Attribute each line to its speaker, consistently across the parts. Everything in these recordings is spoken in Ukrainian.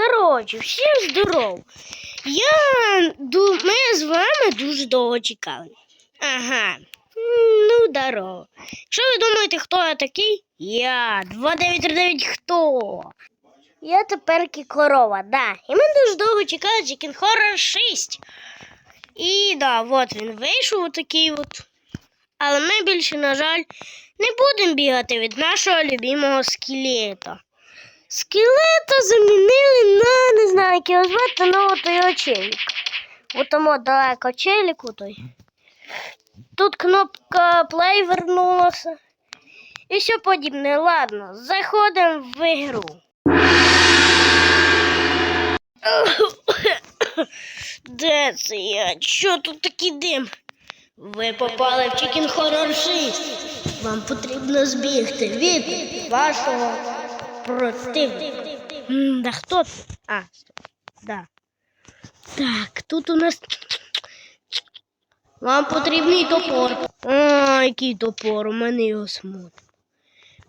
Speaker 1: Коротше, всім здоров. Я. Ми з вами дуже довго чекали. Ага. Ну, здорово. Що ви думаєте, хто я такий? Я. 2939 хто? Я тепер корова, да. І ми дуже довго чекали Chicken Horror 6. І да, от він вийшов отакий от. Але ми більше, на жаль, не будемо бігати від нашого любимого скелета. Скелета замінили на, не знаю, як його звати, ну от його челік. От тому далеко челіку той. Тут кнопка play вернулася. І все подібне. Ладно, заходимо в ігру. Де це я? Що тут такий дим? Ви попали в Chicken Horror 6. Вам потрібно збігти від вашого противника. М, Да це? А. Да. Так, тут у нас. Вам потрібний топор. А, який топор, у мене його смут.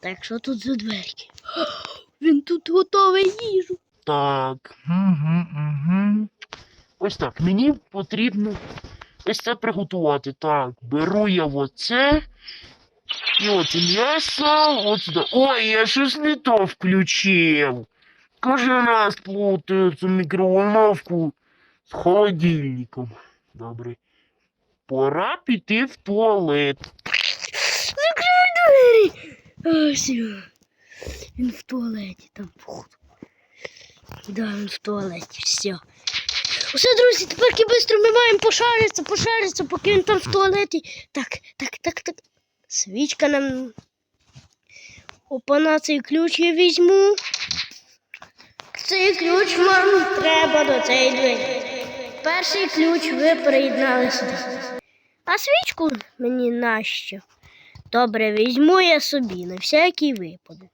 Speaker 1: Так, що тут за дверки? Він тут готовий їжу.
Speaker 2: Так. Угу, угу. Ось так. Мені потрібно ось це приготувати. Так, беру я оце. І от м'ясо, от сюди. Ой, я щось не то включив. Кожен раз плутаю цю мікроволновку з холодильником. Добре. Пора піти в туалет.
Speaker 1: Закривай двері. А, все. Він в туалеті там, походу. Да, він в туалеті, все. Усе, друзі, тепер швидко ми маємо пошаритися, пошаритися, поки він там в туалеті. Так, так, так, так. Свічка нам. Опана, цей ключ я візьму. Цей ключ вам треба до цієї двері. Перший ключ ви приєднали сюди. А свічку мені нащо? Добре, візьму я собі на всякий випадок.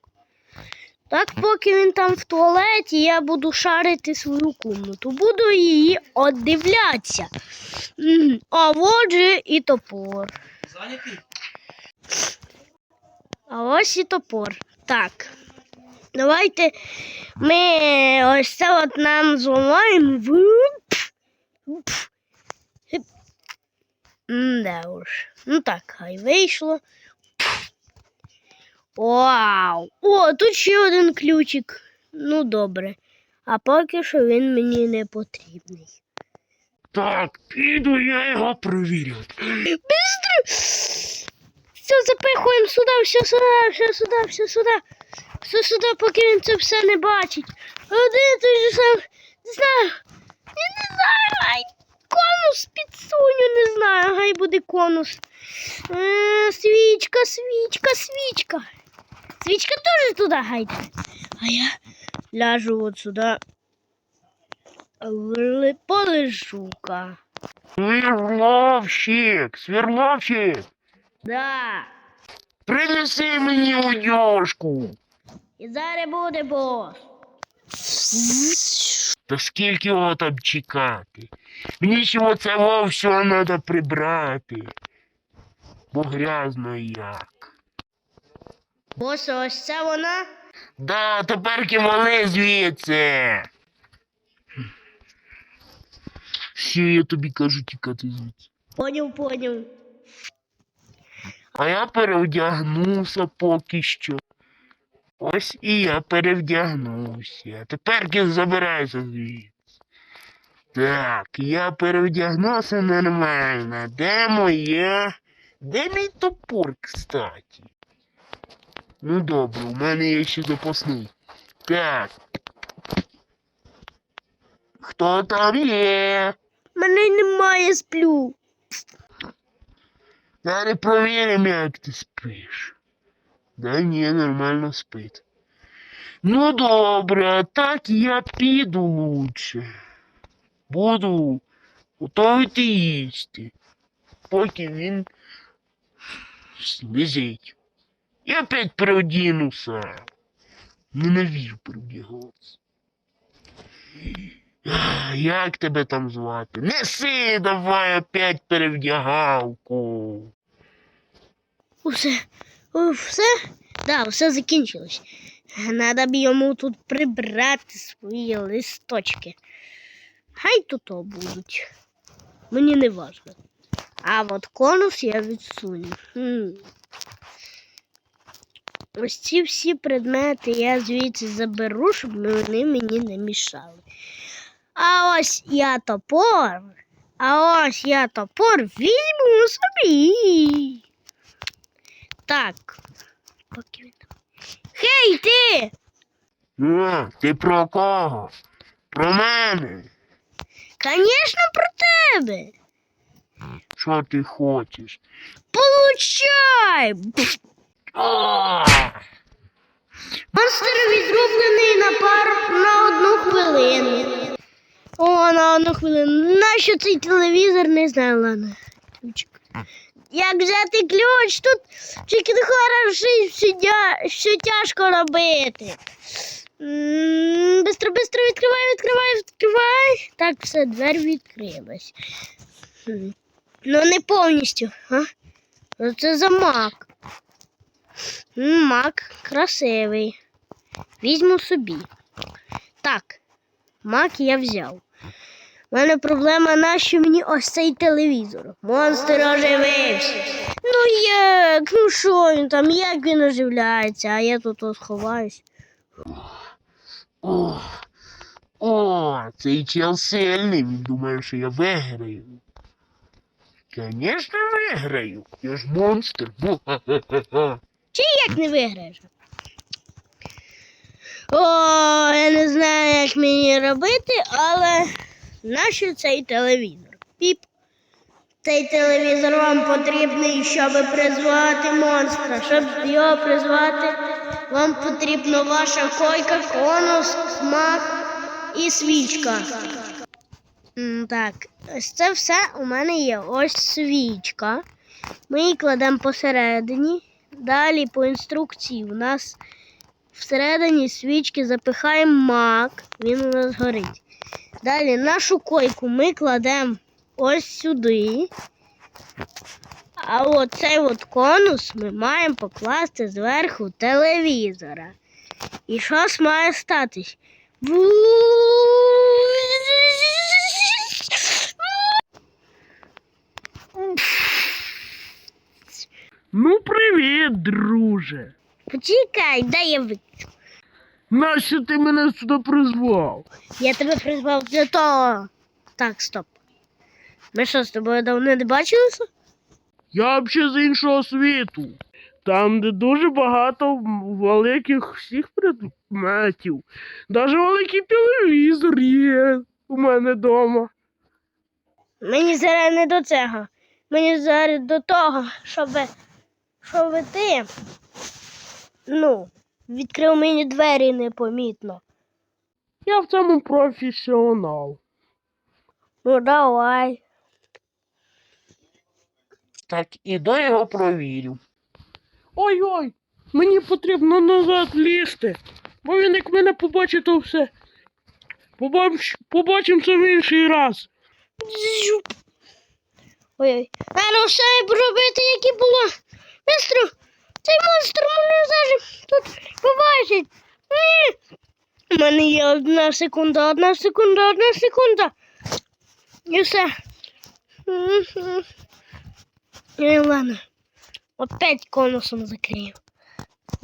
Speaker 1: Так, поки він там в туалеті, я буду шарити свою кімнату. Буду її одивлятися. А от же і топор.
Speaker 3: Зайнятий?
Speaker 1: А ось і топор. Так. Давайте ми ось це от нам зламаємо. М-да уж. Ну так, хай вийшло. Вау! О, тут ще один ключик. Ну добре. А поки що він мені не потрібний.
Speaker 2: Так, піду я його провіряти.
Speaker 1: Быстро! Все, запихуємо сюди, все сюди, все сюди, все сюди. Все сюди, поки він це все не бачить. А де ти ж сам? Не знаю. Я не знаю. Ай, конус підсуню, не знаю. Гай буде конус. Е, свічка, свічка, свічка. Свічка теж туди гайде. А я ляжу от сюди. Полежу-ка.
Speaker 2: Сверловщик, сверловщик,
Speaker 1: Да.
Speaker 2: принеси мені одежку.
Speaker 1: І зараз буде бос.
Speaker 2: Та скільки його там чекати? Мені оце во все треба прибрати. Бо грязно як.
Speaker 1: Бос, ось це вона.
Speaker 2: Да, тепер кимали звідси. Ще я тобі кажу тікати звідси.
Speaker 1: Поняв, поняв.
Speaker 2: А я перевдягнувся поки що. Ось і я перевдягнувся. Тепер я забирайся звідси. Так, я перевдягнувся нормально. Де моє? Де мій топор, кстати? Ну добре, у мене є ще запасний. Так. Хто там є?
Speaker 1: Мене немає сплю.
Speaker 2: Зараз провіримо, як ти спиш. Да ні, нормально спить. Ну добре, так я піду лучше. Буду готувати їсти, поки він лежить. Я опять переодінуся. Ненавижу перевдягатися. Як тебе там звати? Неси давай опять перевдягалку.
Speaker 1: Усе. О, все? Да, все закінчилось. Надо б йому тут прибрати свої листочки. Хай тут будуть. Мені не важно. А от конус я відсуню. Хм. Ось ці всі предмети я звідси заберу, щоб вони мені не мішали. А ось я топор. А ось я топор візьму собі. Так. Поки він. Хей, ти!
Speaker 2: Е, ти про кого? Про мене.
Speaker 1: Звісно, про тебе.
Speaker 2: Що ти хочеш?
Speaker 1: Получай! Монстр відрублений на пар на одну хвилину. О, на одну хвилину. Нащо цей телевізор? Не. Ключик. Як взяти ключ? Тут тільки хороший, все, тяжко робити. Бистро, бистро відкривай, відкривай, відкривай. Так, все, двері відкрилась. Ну, не повністю, а? Ну, Це замок. М, Мак красивий. Візьму собі. Так, мак я взяв. У мене проблема, нащо мені ось цей телевізор. Монстр оживився. Ну як? Ну що він там, як він оживляється, а я тут ось ховаюсь.
Speaker 2: О, о, цей чел сильний. Він думає, що я виграю. Звісно, виграю. Я ж монстр.
Speaker 1: Чи як не виграєш? О, я не знаю, як мені робити, але нащо цей телевізор? Піп. Цей телевізор вам потрібний, щоб призвати монстра. Щоб його призвати, вам потрібна ваша койка, конус, смак і свічка. Так, ось це все у мене є. Ось свічка. Ми її кладемо посередині. Далі по інструкції у нас всередині свічки запихаємо мак, він у нас горить. Далі нашу койку ми кладемо ось сюди. А от цей от конус ми маємо покласти зверху телевізора. І щось має статись.
Speaker 2: Ну, привіт, друже.
Speaker 1: Почекай, дай я виключу.
Speaker 2: Нащо ти мене сюди призвав?
Speaker 1: Я тебе призвав для того. Так, стоп. Ми що з тобою давно не бачилися?
Speaker 2: Я взагалі з іншого світу. Там, де дуже багато великих всіх предметів. Навіть великий телевізор є у мене вдома.
Speaker 1: Мені зараз не до цього. Мені зараз до того, щоб, щоб ти ну, відкрив мені двері непомітно.
Speaker 2: Я в цьому професіонал.
Speaker 1: Ну давай.
Speaker 2: Так, іду його провірю. Ой-ой, мені потрібно назад лізти, бо він як мене побачить, то все. Побач, побачимося в інший раз.
Speaker 1: Ой-ой. А ну все робити, як і було. Містер, цей монстр мене зараз тут побачить. У мене є одна секунда, одна секунда, одна секунда. І все. Ой, ладно. Опять конусом закрию.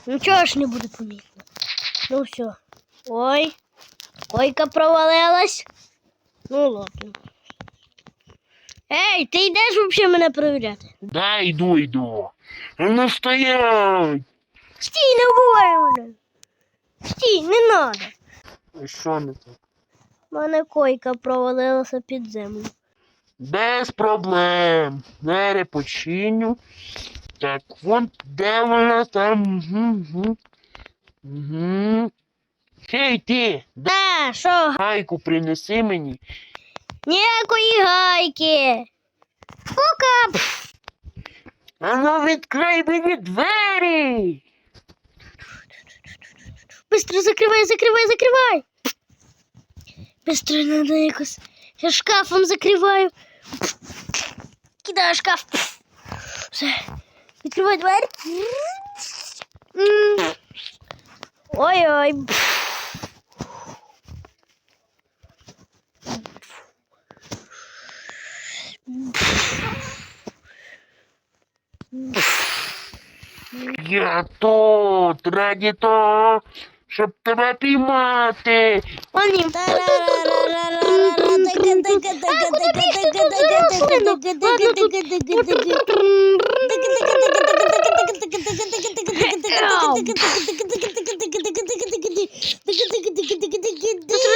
Speaker 1: Нічого ж не буде помітно. Ну все. Ой. Койка провалилась. Ну ладно. Ей, ти йдеш взагалі мене перевіряти?
Speaker 2: Да, йду, йду. Ну стоять.
Speaker 1: Стій, не вбивай. Стій, не надо.
Speaker 2: Що не так?
Speaker 1: У мене койка провалилася під землю.
Speaker 2: Без проблем. Двері починю. Так, вон де вона там. Угу, угу. Угу. Хей ти,
Speaker 1: А, що?
Speaker 2: гайку принеси мені.
Speaker 1: Ніякої гайки. Кука.
Speaker 2: А ну відкрий мені двері.
Speaker 1: Быстро закривай, закривай, закривай. Быстро надо якось. Я шкафом закриваю. Кидаю шкаф. Все. Відкривай двері. Ой-ой.
Speaker 2: Я тут, раді того, щоб тебе піймати.
Speaker 1: Вони.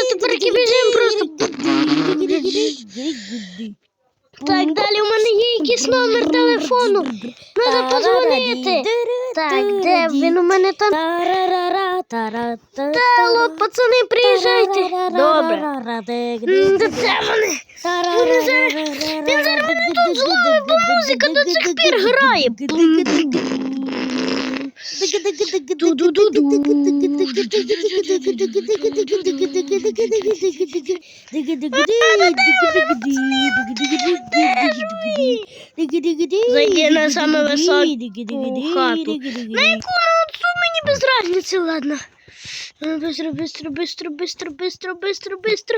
Speaker 1: Тепер біжимо просто. Так, далі у мене є якийсь номер телефону. Треба позвонити. Так, де він у мене там? Алло, пацани, приїжджайте. Добре. Де це вони? Вони зараз, він зараз мене тут зловив, бо музика до цих пір грає. Зайди на саме високу хату. На яку на отцу мені без разниці, ладно. Ну, Быстро, быстро, быстро, быстро, быстро, быстро, быстро.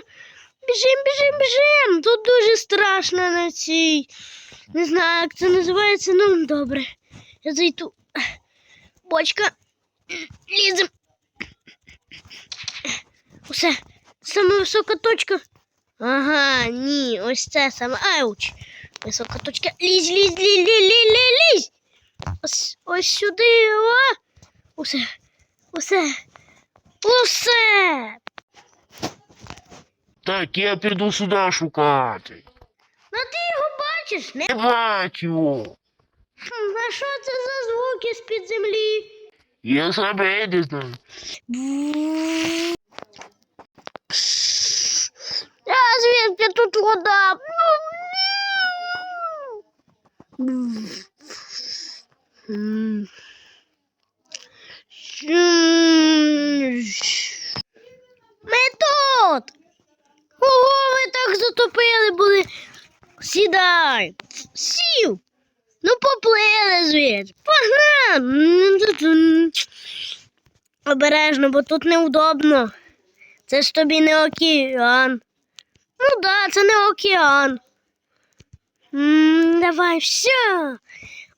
Speaker 1: Біжим, біжим, біжим. Тут дуже страшно на цій. Не знаю, як це називається, ну добре. Я зайду. Бочка. Лізем. Усе. Саме висока точка. Ага, ні, ось це саме. Ауч. Висока точка. Лізь, лізь, лізь, лізь, лізь, лізь. Ось, ось сюди. О! Усе. Усе. Усе.
Speaker 2: Так, я піду сюди шукати.
Speaker 1: Ну ти його бачиш? Не
Speaker 2: бачу.
Speaker 1: Хм, А що це за звуки з-під землі?
Speaker 2: Я себе не знаю.
Speaker 1: А звідки тут вода? М. Ми тут. Ого, ви так затопили були. Сідай. Сів. Ну, поплили звідси. Погнали. Обережно, бо тут неудобно. Це ж тобі не океан. Ну да, це не океан. м давай, все.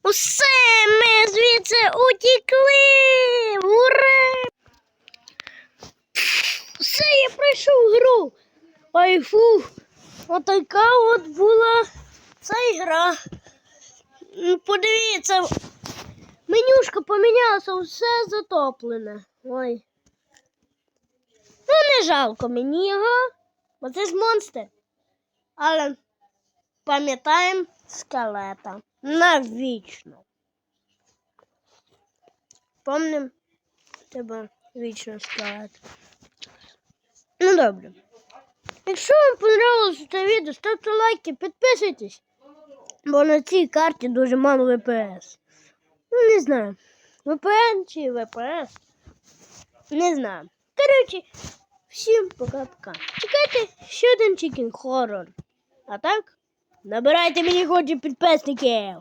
Speaker 1: Усе, ми звідси утікли. Ура! Все, я пройшов гру. Ой, фу. Отака от була ця гра. М, Подивіться, менюшка помінялася, все затоплене. Ой. Ну, не жалко мені його, бо це ж монстр. Але пам'ятаємо скелета навічно. Помним тебе вічно скелет. Ну добре. Якщо вам понравилось це відео, ставте лайки, підписуйтесь. Бо на цій карті дуже мало ВПС. Ну, не знаю. ВПН чи ВПС. Не знаю. Коротше, всім пока-пока. Чекайте ще один чикен хоррор. А так, набирайте мені хоч підписників.